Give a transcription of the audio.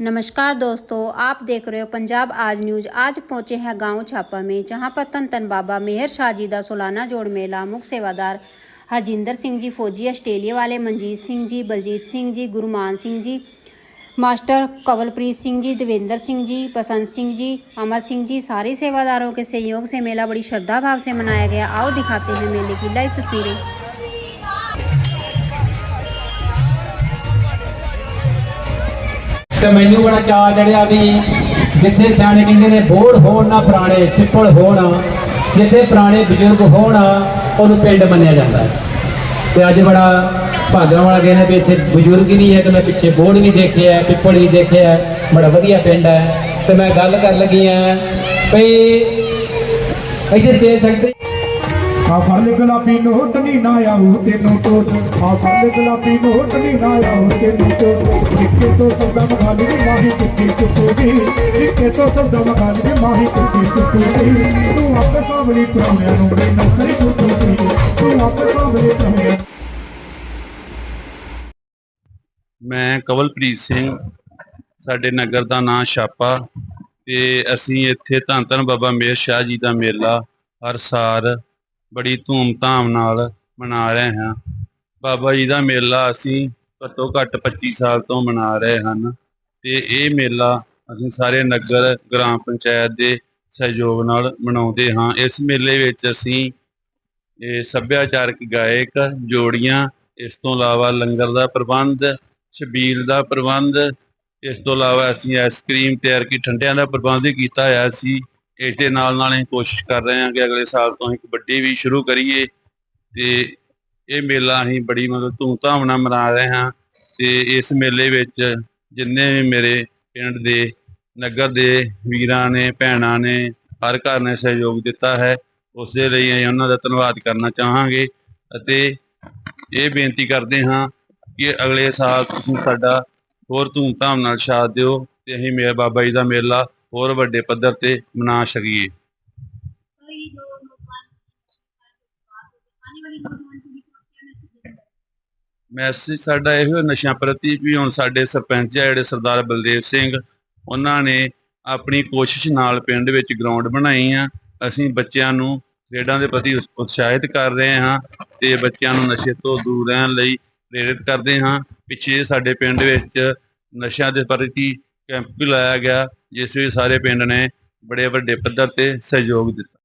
नमस्कार दोस्तों, आप देख रहे हो पंजाब आज न्यूज़। आज पहुँचे हैं गाँव छापा में, जहाँ पर तन तन बाबा मेहर शाह जी का सोलाना जोड़ मेला। मुख्य सेवादार हरजिंदर सिंह जी, फौजी ऑस्ट्रेलिया वाले मनजीत सिंह जी, बलजीत सिंह जी, गुरुमान सिंह जी, मास्टर कवलप्रीत सिंह जी, देवेंद्र सिंह जी, बसंत सिंह जी, अमर सिंह जी, सारे सेवादारों के सहयोग से मेला बड़ी श्रद्धा भाव से मनाया गया। आओ दिखाते हैं मेले की लाइव तस्वीरें। ਤੇ ਮੈਨੂੰ ਬੜਾ ਚਾਅ ਚੜਿਆ ਵੀ ਜਿੱਥੇ ਸਿਆਣੇ ਕਹਿੰਦੇ ਨੇ, ਬੋੜ ਹੋਣ ਨਾ ਪੁਰਾਣੇ, ਪਿੱਪਲ ਹੋਣ, ਜਿੱਥੇ ਪੁਰਾਣੇ ਬਜ਼ੁਰਗ ਹੋਣ, ਉਹਨੂੰ ਪਿੰਡ ਮੰਨਿਆ ਜਾਂਦਾ ਹੈ। ਤੇ ਅੱਜ ਬੜਾ ਭਾਗਾਂ ਵਾਲਾ ਕਹਿੰਦਾ ਵੀ ਇੱਥੇ ਬਜ਼ੁਰਗ ਨਹੀਂ ਹੈ ਤੇ ਮੈਂ ਪਿੱਛੇ ਬੋੜ ਵੀ ਦੇਖਿਆ, ਪਿੱਪਲ ਵੀ ਦੇਖਿਆ, ਬੜਾ ਵਧੀਆ ਪਿੰਡ ਹੈ। ਤੇ ਮੈਂ ਗੱਲ ਕਰਨ ਲੱਗੀ ਆ ਭਈ ਇੱਥੇ ਦੇ ਸਕਦੇ ਆ ਗੁਲਾਬੀ ਨੋਟ, ਨੀ ਨਾ ਆਉ ਤੈਨੂੰ ਟੋਟ। ਆ ਫੜ ਗੁਲਾਬੀ ਨੋਟ, ਨੀ ਨਾ ਆਉ ਤੈਨੂੰ ਟੋਟ। ਨਿੱਕੇ ਤੋਂ ਸੌਦਾ ਮਖਾਲੀ ਦੀ ਮਾਹੀ ਕਿੱਥੇ ਚੁੱਕੂਗੀ। ਨਿੱਕੇ ਤੋਂ ਸੌਦਾ ਮਖਾਲੀ ਦੀ ਮਾਹੀ ਕਿੱਥੇ ਚੁੱਕੂਗੀ। ਤੂੰ ਆਪੇ ਸਾਹਮਣੇ ਪ੍ਰਾਹੁਣਿਆਂ ਨੂੰ ਵੀ ਨੌਕਰੀ ਚੁੱਕੂਗੀ। ਤੂੰ ਆਪੇ ਸਾਹਮਣੇ ਪ੍ਰਾਹੁਣਿਆਂ ਮੈਂ ਕਵਲਪ੍ਰੀਤ ਸਿੰਘ, ਸਾਡੇ ਨਗਰ ਦਾ ਨਾਂ ਛਾਪਾ। ਤੇ ਅਸੀਂ ਇੱਥੇ ਧੰਨ ਧੰਨ ਬਾਬਾ ਮੇਹਰ ਸ਼ਾਹ ਜੀ ਦਾ ਮੇਲਾ ਹਰ ਸਾਲ ਬੜੀ ਧੂਮ-ਧਾਮ ਨਾਲ ਮਨਾ ਰਹੇ ਹਾਂ। ਬਾਬਾ ਜੀ ਦਾ ਮੇਲਾ ਅਸੀਂ ਘੱਟੋ ਘੱਟ 25 ਸਾਲ ਤੋਂ ਮਨਾ ਰਹੇ ਹਨ ਤੇ ਇਹ ਮੇਲਾ ਅਸੀਂ ਸਾਰੇ ਨਗਰ, ਗ੍ਰਾਮ ਪੰਚਾਇਤ ਦੇ ਸਹਿਯੋਗ ਨਾਲ ਮਨਾਉਂਦੇ ਹਾਂ। ਇਸ ਮੇਲੇ ਵਿੱਚ ਅਸੀਂ ਇਹ ਸੱਭਿਆਚਾਰਕ ਗਾਇਕ ਜੋੜੀਆਂ, ਇਸ ਤੋਂ ਇਲਾਵਾ ਲੰਗਰ ਦਾ ਪ੍ਰਬੰਧ, ਛਬੀਲ ਦਾ ਪ੍ਰਬੰਧ, ਇਸ ਤੋਂ ਇਲਾਵਾ ਅਸੀਂ ਆਈਸਕ੍ਰੀਮ ਤਿਆਰ ਕੀ ਠੰਡਿਆਂ ਦਾ ਪ੍ਰਬੰਧ ਕੀਤਾ ਹੋਇਆ ਸੀ। ਇਸ ਦੇ ਨਾਲ ਨਾਲ ਅਸੀਂ ਕੋਸ਼ਿਸ਼ ਕਰ ਰਹੇ ਹਾਂ ਕਿ ਅਗਲੇ ਸਾਲ ਤੋਂ ਅਸੀਂ ਕਬੱਡੀ ਵੀ ਸ਼ੁਰੂ ਕਰੀਏ ਤੇ ਇਹ ਮੇਲਾ ਅਸੀਂ ਬੜੀ ਮਤਲਬ ਧੂਮਧਾਮ ਨਾਲ ਮਨਾ ਰਹੇ ਹਾਂ ਤੇ ਇਸ ਮੇਲੇ ਵਿੱਚ ਜਿੰਨੇ ਵੀ ਮੇਰੇ ਪਿੰਡ ਦੇ, ਨਗਰ ਦੇ ਵੀਰਾਂ ਨੇ, ਭੈਣਾਂ ਨੇ ਹਰ ਘਰ ਨੇ ਸਹਿਯੋਗ ਦਿੱਤਾ ਹੈ ਉਸ ਦੇ ਲਈ ਅਸੀਂ ਉਹਨਾਂ ਦਾ ਧੰਨਵਾਦ ਕਰਨਾ ਚਾਹਾਂਗੇ ਅਤੇ ਇਹ ਬੇਨਤੀ ਕਰਦੇ ਹਾਂ ਕਿ ਅਗਲੇ ਸਾਲ ਤੁਸੀਂ ਸਾਡਾ ਹੋਰ ਧੂਮਧਾਮ ਨਾਲ ਸਾਥ ਦਿਓ ਤੇ ਅਸੀਂ ਮੇਰਾ ਬਾਬਾ ਜੀ ਦਾ ਮੇਲਾ ਹੋਰ ਵੱਡੇ ਪੱਧਰ ਤੇ ਮਨਾ ਸਕੀਏ। ਮੈਸੇਜ ਸਾਡਾ ਇਹੋ ਨਸ਼ਿਆਂ ਪ੍ਰਤੀ ਵੀ ਹੁਣ ਸਾਡੇ ਸਰਪੰਚ ਆ ਜਿਹੜੇ ਸਰਦਾਰ ਬਲਦੇਵ ਸਿੰਘ, ਉਹਨਾਂ ਨੇ ਆਪਣੀ ਕੋਸ਼ਿਸ਼ ਨਾਲ ਪਿੰਡ ਵਿੱਚ ਗਰਾਊਂਡ ਬਣਾਈ ਆ। ਅਸੀਂ ਬੱਚਿਆਂ ਨੂੰ ਖੇਡਾਂ ਦੇ ਪ੍ਰਤੀ ਉਤਸ਼ਾਹਿਤ ਕਰ ਰਹੇ ਹਾਂ ਤੇ ਬੱਚਿਆਂ ਨੂੰ ਨਸ਼ੇ ਤੋਂ ਦੂਰ ਰਹਿਣ ਲਈ ਪ੍ਰੇਰਿਤ ਕਰਦੇ ਹਾਂ। ਪਿੱਛੇ ਸਾਡੇ ਪਿੰਡ ਵਿੱਚ ਨਸ਼ਿਆਂ ਦੇ ਪ੍ਰਤੀ ਕੈਂਪ ਵੀ ਲਾਇਆ ਗਿਆ। ਜਿਸ ਵਿੱਚ ਸਾਰੇ ਪਿੰਡ ਨੇ ਬੜੇ ਵੱਡੇ ਪੱਧਰ ਤੇ ਸਹਿਯੋਗ ਦਿੱਤਾ।